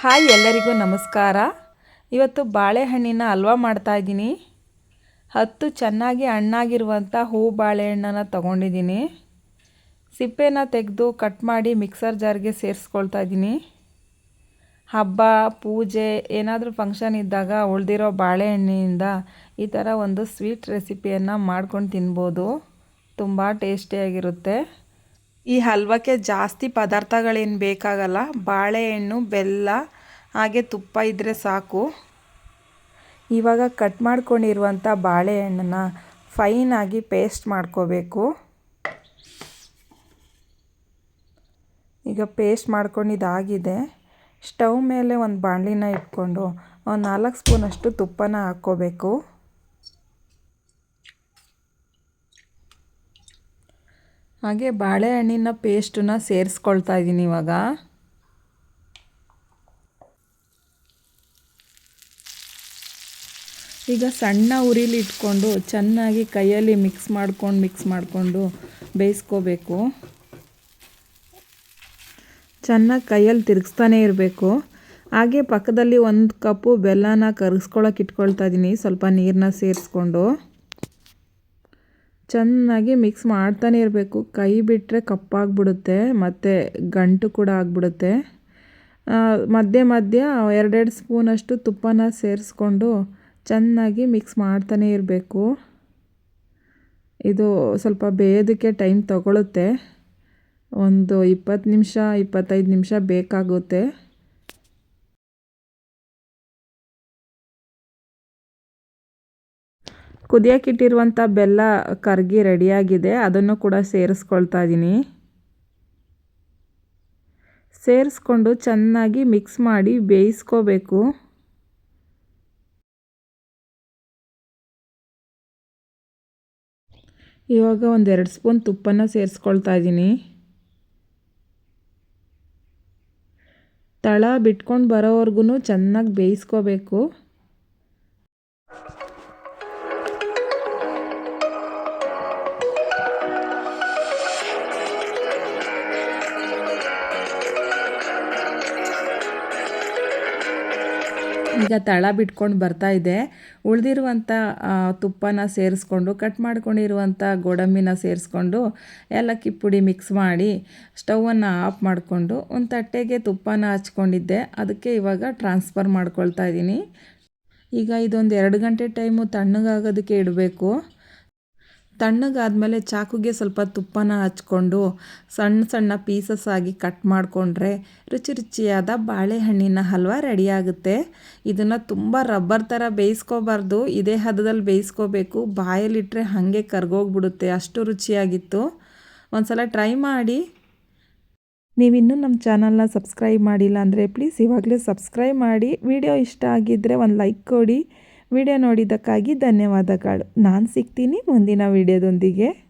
Hi ಎಲ್ಲರಿಗೂ ನಮಸ್ಕಾರ. ಇವತ್ತು ಬಾಳೆಹಣ್ಣಿನ ಹಲ್ವ ಮಾಡ್ತಾಯಿದ್ದೀನಿ ಹತ್ತು ಚೆನ್ನಾಗಿ ಹಣ್ಣಾಗಿರುವಂಥ ಹೂ ಬಾಳೆಹಣ್ಣನ್ನು ತಗೊಂಡಿದ್ದೀನಿ. ಸಿಪ್ಪೆನ ತೆಗೆದು ಕಟ್ ಮಾಡಿ ಮಿಕ್ಸರ್ ಜಾರ್ಗೆ ಸೇರಿಸ್ಕೊಳ್ತಾ ಇದ್ದೀನಿ. ಹಬ್ಬ, ಪೂಜೆ, ಏನಾದರೂ ಫಂಕ್ಷನ್ ಇದ್ದಾಗ ಉಳಿದಿರೋ ಬಾಳೆಹಣ್ಣಿನಿಂದ ಈ ಥರ ಒಂದು ಸ್ವೀಟ್ ರೆಸಿಪಿಯನ್ನು ಮಾಡ್ಕೊಂಡು ತಿನ್ಬೋದು. ತುಂಬ ಟೇಸ್ಟಿಯಾಗಿರುತ್ತೆ ಈ ಹಲ್ವಕ್ಕೆ ಜಾಸ್ತಿ ಪದಾರ್ಥಗಳೇನು ಬೇಕಾಗಲ್ಲ, ಬಾಳೆಹಣ್ಣು, ಬೆಲ್ಲ, ಹಾಗೆ ತುಪ್ಪ ಇದ್ದರೆ ಸಾಕು. ಇವಾಗ ಕಟ್ ಮಾಡ್ಕೊಂಡಿರುವಂಥ ಬಾಳೆಹಣ್ಣನ್ನು ಫೈನಾಗಿ ಪೇಸ್ಟ್ ಮಾಡ್ಕೋಬೇಕು. ಈಗ ಪೇಸ್ಟ್ ಮಾಡ್ಕೊಂಡಿದ್ದಾಗಿದೆ. ಸ್ಟವ್ ಮೇಲೆ ಒಂದು ಬಾಣಲಿನ ಇಟ್ಕೊಂಡು, ಒಂದು ನಾಲ್ಕು ಸ್ಪೂನಷ್ಟು ತುಪ್ಪನ ಹಾಕ್ಕೋಬೇಕು. ಹಾಗೆ ಬಾಳೆಹಣ್ಣಿನ ಪೇಸ್ಟನ್ನ ಸೇರಿಸ್ಕೊಳ್ತಾ ಇದ್ದೀನಿ ಇವಾಗ. ಈಗ ಸಣ್ಣ ಉರಿಲಿ ಇಟ್ಕೊಂಡು ಚೆನ್ನಾಗಿ ಕೈಯಲ್ಲಿ ಮಿಕ್ಸ್ ಮಾಡ್ಕೊಂಡು ಮಿಕ್ಸ್ ಮಾಡಿಕೊಂಡು ಬೇಯಿಸ್ಕೋಬೇಕು. ಚೆನ್ನಾಗಿ ಕೈಯಲ್ಲಿ ತಿರುಗಿಸ್ತಾನೆ ಇರಬೇಕು. ಹಾಗೆ ಪಕ್ಕದಲ್ಲಿ ಒಂದು ಕಪ್ಪು ಬೆಲ್ಲನ ಕರಗಿಸ್ಕೊಳಕ್ಕೆ ಇಟ್ಕೊಳ್ತಾ ಇದ್ದೀನಿ ಸ್ವಲ್ಪ ನೀರನ್ನ ಸೇರಿಸ್ಕೊಂಡು. ಚೆನ್ನಾಗಿ ಮಿಕ್ಸ್ ಮಾಡ್ತಾನೆ ಇರಬೇಕು. ಕೈ ಬಿಟ್ಟರೆ ಕಪ್ಪಾಗ್ಬಿಡುತ್ತೆ, ಮತ್ತು ಗಂಟು ಕೂಡ ಆಗಿಬಿಡುತ್ತೆ. ಮಧ್ಯೆ ಮಧ್ಯ ಎರಡೆರಡು ಸ್ಪೂನಷ್ಟು ತುಪ್ಪನ ಸೇರಿಸ್ಕೊಂಡು ಚೆನ್ನಾಗಿ ಮಿಕ್ಸ್ ಮಾಡ್ತಾನೆ ಇರಬೇಕು. ಇದು ಸ್ವಲ್ಪ ಬೇಯೋದಕ್ಕೆ ಟೈಮ್ ತಗೊಳುತ್ತೆ. ಒಂದು ಇಪ್ಪತ್ತು ನಿಮಿಷ, ಇಪ್ಪತ್ತೈದು ನಿಮಿಷ ಬೇಕಾಗುತ್ತೆ. ಕುದಿಯೋಕ್ಕಿಟ್ಟಿರುವಂಥ ಬೆಲ್ಲ ಕರಗಿ ರೆಡಿಯಾಗಿದೆ. ಅದನ್ನು ಕೂಡ ಸೇರಿಸ್ಕೊಳ್ತಾ ಇದ್ದೀನಿ ಸೇರಿಸ್ಕೊಂಡು ಚೆನ್ನಾಗಿ ಮಿಕ್ಸ್ ಮಾಡಿ ಬೇಯಿಸ್ಕೋಬೇಕು. ಇವಾಗ ಒಂದೆರಡು ಸ್ಪೂನ್ ತುಪ್ಪನ ಸೇರಿಸ್ಕೊಳ್ತಾ ಇದ್ದೀನಿ ತಳ ಬಿಟ್ಕೊಂಡು ಬರೋವರೆಗೂ ಚೆನ್ನಾಗಿ ಬೇಯಿಸ್ಕೋಬೇಕು. ಈಗ ತಳ ಬಿಟ್ಕೊಂಡು ಬರ್ತಾ ಇದೆ. ಉಳಿದಿರುವಂಥ ತುಪ್ಪನ ಸೇರಿಸ್ಕೊಂಡು ಕಟ್ ಮಾಡ್ಕೊಂಡಿರುವಂಥ ಗೋಡಂಬಿನ ಸೇರಿಸ್ಕೊಂಡು, ಏಲಕ್ಕಿ ಪುಡಿ ಮಿಕ್ಸ್ ಮಾಡಿ ಸ್ಟವನ್ನು ಆಫ್ ಮಾಡಿಕೊಂಡು, ಒಂದು ತಟ್ಟೆಗೆ ತುಪ್ಪನ ಹಚ್ಕೊಂಡಿದ್ದೆ. ಅದಕ್ಕೆ ಇವಾಗ ಟ್ರಾನ್ಸ್ಫರ್ ಮಾಡ್ಕೊಳ್ತಾ ಇದ್ದೀನಿ ಈಗ ಇದೊಂದು ಎರಡು ಗಂಟೆ ಟೈಮು ತಣ್ಣಗಾಗೋದಕ್ಕೆ ಇಡಬೇಕು. ತಣ್ಣಗಾದಮೇಲೆ ಚಾಕುಗೆ ಸ್ವಲ್ಪ ತುಪ್ಪನ ಹಚ್ಕೊಂಡು ಸಣ್ಣ ಸಣ್ಣ ಪೀಸಸ್ ಆಗಿ ಕಟ್ ಮಾಡಿಕೊಂಡ್ರೆ ರುಚಿ ರುಚಿಯಾದ ಬಾಳೆಹಣ್ಣಿನ ಹಲ್ವ ರೆಡಿಯಾಗುತ್ತೆ. ಇದನ್ನು ತುಂಬ ರಬ್ಬರ್ ಥರ ಬೇಯಿಸ್ಕೋಬಾರ್ದು. ಇದೇ ಹದದಲ್ಲಿ ಬೇಯಿಸ್ಕೋಬೇಕು. ಬಾಯಲ್ಲಿಟ್ಟರೆ ಹಾಗೆ ಕರ್ಗೋಗ್ಬಿಡುತ್ತೆ. ಅಷ್ಟು ರುಚಿಯಾಗಿತ್ತು. ಒಂದು ಸಲ ಟ್ರೈ ಮಾಡಿ. ನೀವಿನ್ನೂ ನಮ್ಮ ಚಾನಲ್ನ ಸಬ್ಸ್ಕ್ರೈಬ್ ಮಾಡಿಲ್ಲ ಅಂದರೆ ಪ್ಲೀಸ್ ಇವಾಗಲೇ ಸಬ್ಸ್ಕ್ರೈಬ್ ಮಾಡಿ. ವಿಡಿಯೋ ಇಷ್ಟ ಆಗಿದ್ದರೆ ಒಂದು ಲೈಕ್ ಕೊಡಿ. ವಿಡಿಯೋ ನೋಡಿದ್ದಕ್ಕಾಗಿ ಧನ್ಯವಾದಗಳು. ನಾನು ಸಿಗ್ತೀನಿ ಮುಂದಿನ ವಿಡಿಯೋದೊಂದಿಗೆ.